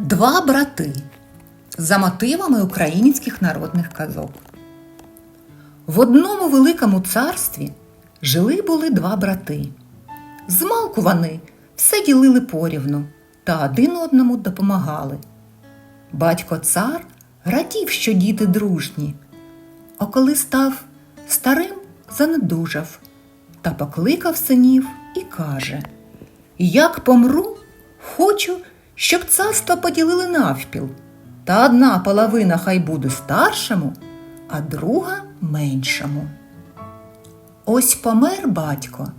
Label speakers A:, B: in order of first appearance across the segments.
A: Два брати за мотивами українських народних казок. В одному великому царстві жили були два брати. Змалку вони все ділили порівну та один одному допомагали. Батько цар радів, що діти дружні, а коли став старим, занедужав та покликав синів і каже: Як помру, хочу, щоб царство поділили навпіл, та одна половина хай буде старшому, а друга меншому. Ось помер батько,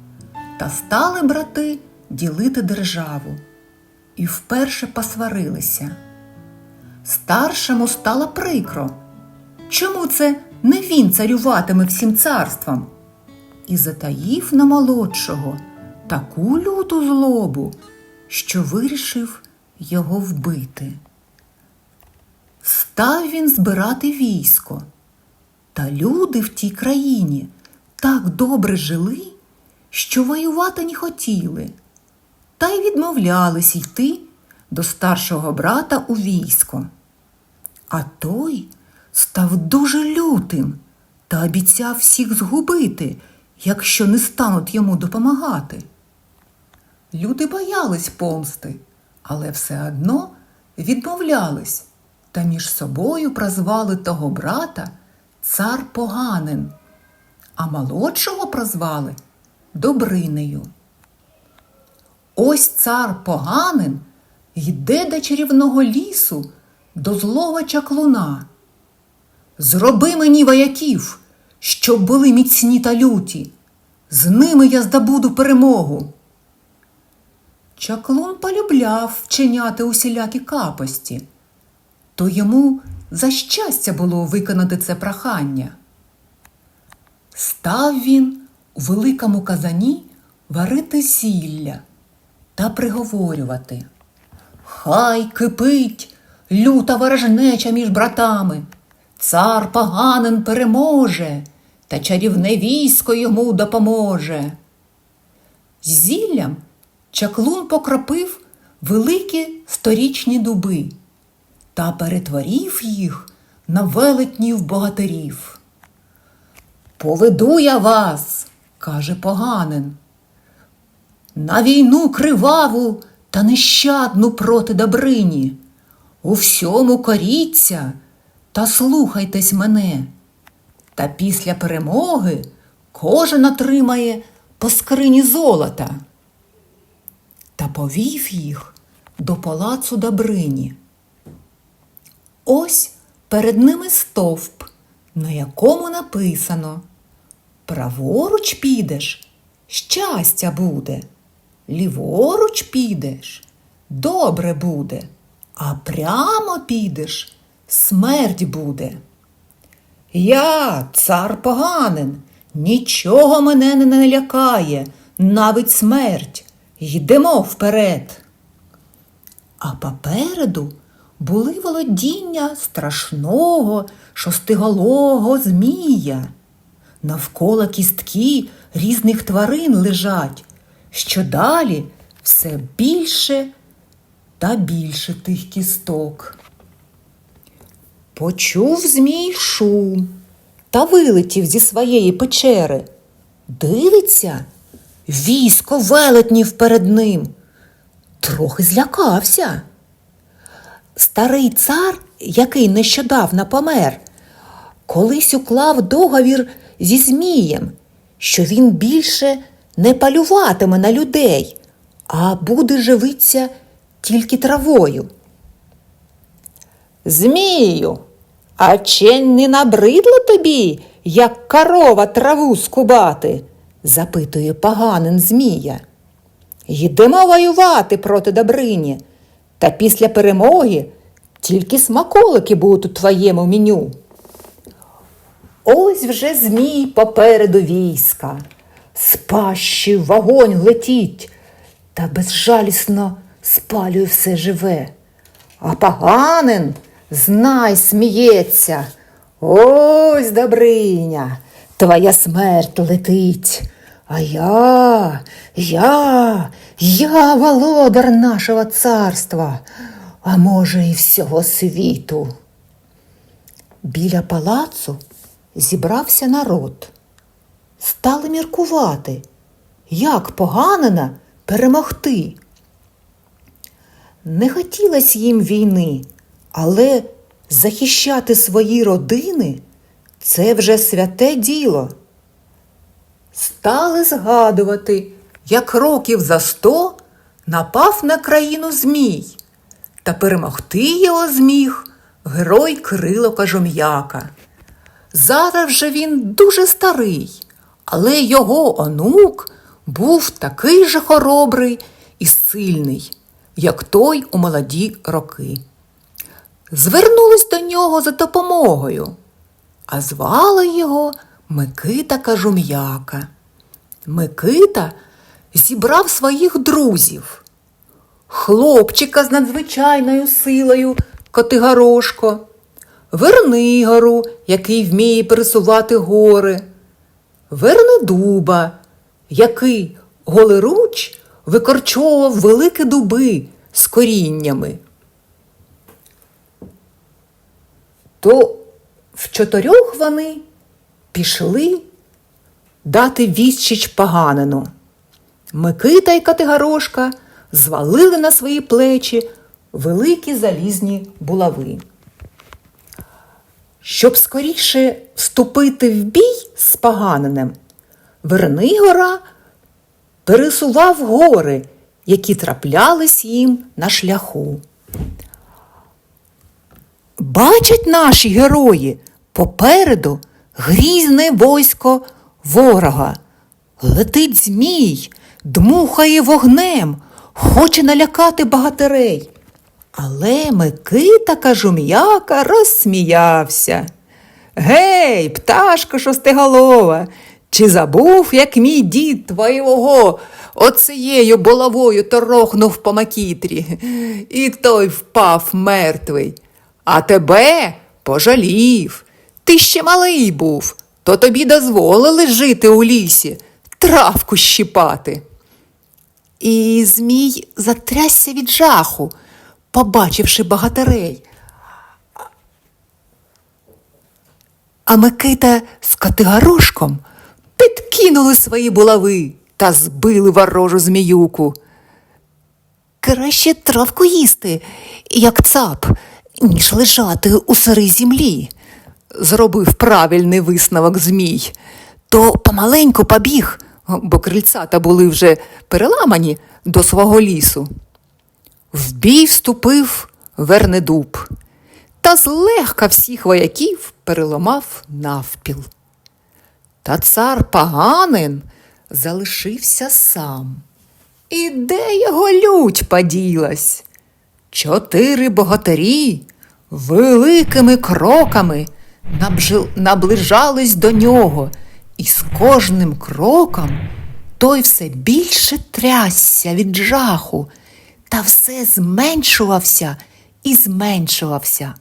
A: та стали брати ділити державу, і вперше посварилися. Старшому стало прикро. Чому це не він царюватиме всім царством? І затаїв на молодшого таку люту злобу, що вирішив його вбити. Став він збирати військо, та люди в тій країні так добре жили, що воювати не хотіли, та й відмовлялись йти до старшого брата у військо. А той став дуже лютим та обіцяв всіх згубити, якщо не стануть йому допомагати. Люди боялись помсти, але все одно відмовлялись та між собою прозвали того брата цар поганин, а молодшого прозвали Добринею. Ось цар поганин йде до чарівного лісу до злого чаклуна. Зроби мені вояків, щоб були міцні та люті. З ними я здобуду перемогу. Чаклун полюбляв вчиняти усілякі капості, то йому за щастя було виконати це прохання. Став він у великому казані варити сілля та приговорювати. Хай кипить люта ворожнеча між братами. Цар поганин переможе, та чарівне військо йому допоможе. З зіллям чаклун покропив великі сторічні дуби та перетворив їх на велетнів богатирів. Поведу я вас, каже поганин, на війну криваву та нещадну проти Добрині. У всьому коріться та слухайтесь мене. Та після перемоги кожен отримає по скрині золота. Повів їх до палацу Добрині. Ось перед ними стовп, на якому написано Праворуч підеш, щастя буде, ліворуч підеш, добре буде, а прямо підеш, смерть буде. Я, цар поганин, нічого мене не налякає, навіть смерть. Йдемо вперед. А попереду були володіння страшного шостиголового змія. Навколо кістки різних тварин лежать, що далі все більше та більше тих кісток. Почув змій шум та вилетів зі своєї печери. Дивиться, військо велетнів перед ним. Трохи злякався. Старий цар, який нещодавно помер, колись уклав договір зі Змієм, що він більше не полюватиме на людей, а буде живитися тільки травою. Змію, а чи не набридло тобі, як корова траву скубати? Запитує поганин Змія. Йдемо воювати проти Добрині, та після перемоги тільки смаколики будуть у твоєму меню. Ось вже Змій попереду війська, з пащі вогонь летіть, та безжалісно спалює все живе. А поганин, знай, сміється. Ось, Добриня, твоя смерть летить. А я, я, я володар нашого царства. а може, і всього світу. Біля палацу зібрався народ. Стали міркувати, як поганина перемогти. Не хотілося їм війни, але захищати свої родини це вже святе діло. Стали згадувати, як років за сто напав на країну Змій, та перемогти його зміг герой Кирило Кажом'яка. Зараз вже він дуже старий, але його онук був такий же хоробрий і сильний, як той у молоді роки. Звернулись до нього за допомогою, а звали його Микита Кажум'яка. Микита зібрав своїх друзів, хлопчика з надзвичайною силою Котигорошко, Вернигору, який вміє пересувати гори, Вернедуба, який голеруч викорчовував великі дуби з коріннями. То в чотирьох вони пішли дати відсіч поганину. Микита і Катигарошка звалили на свої плечі великі залізні булави. Щоб скоріше вступити в бій з поганинем, Вернигора пересував гори, які траплялись їм на шляху. Бачать наші герої попереду грізне войсько ворога. Летить змій, дмухає вогнем, хоче налякати багатерей. Але Микита Кажум'яка розсміявся. Гей, пташко шостиголова, чи забув, як мій дід твоєго оцією булавою торохнув по макітрі, і той впав мертвий. А тебе пожалів. Ти ще малий був, то тобі дозволили жити у лісі, травку щіпати. І Змій затрясся від жаху, побачивши багатерей. А Микита з Катигарошком підкинули свої булави та збили ворожу зміюку. Краще травку їсти, як цап, ніж лежати у сирій землі, зробив правильний висновок змій. То помаленьку побіг, бо крильцята були вже переламані до свого лісу. В бій вступив Вернедуб та злегка всіх вояків переламав навпіл. Та цар поганин залишився сам. І де його лють поділась? Чотири богатирі великими кроками наближались до нього, і з кожним кроком той все більше трясся від жаху, та все зменшувався і зменшувався.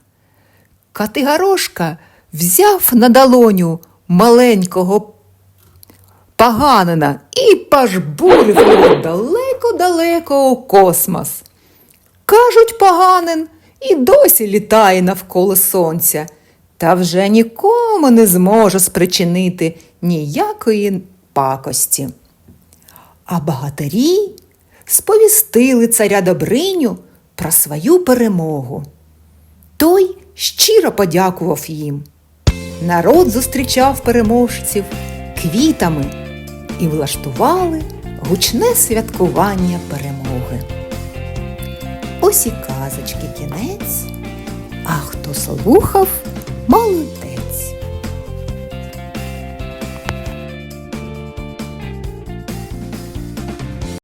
A: Катигарошка взяв на долоню маленького поганина і пожбурив його далеко-далеко у космос. Кажуть, поганин і досі літає навколо сонця, та вже нікому не зможе спричинити ніякої пакості. А багатирі сповістили царя Добриню про свою перемогу. Той щиро подякував їм. Народ зустрічав переможців квітами і влаштували гучне святкування перемоги. Ось і казочки кінець, а хто слухав, Bol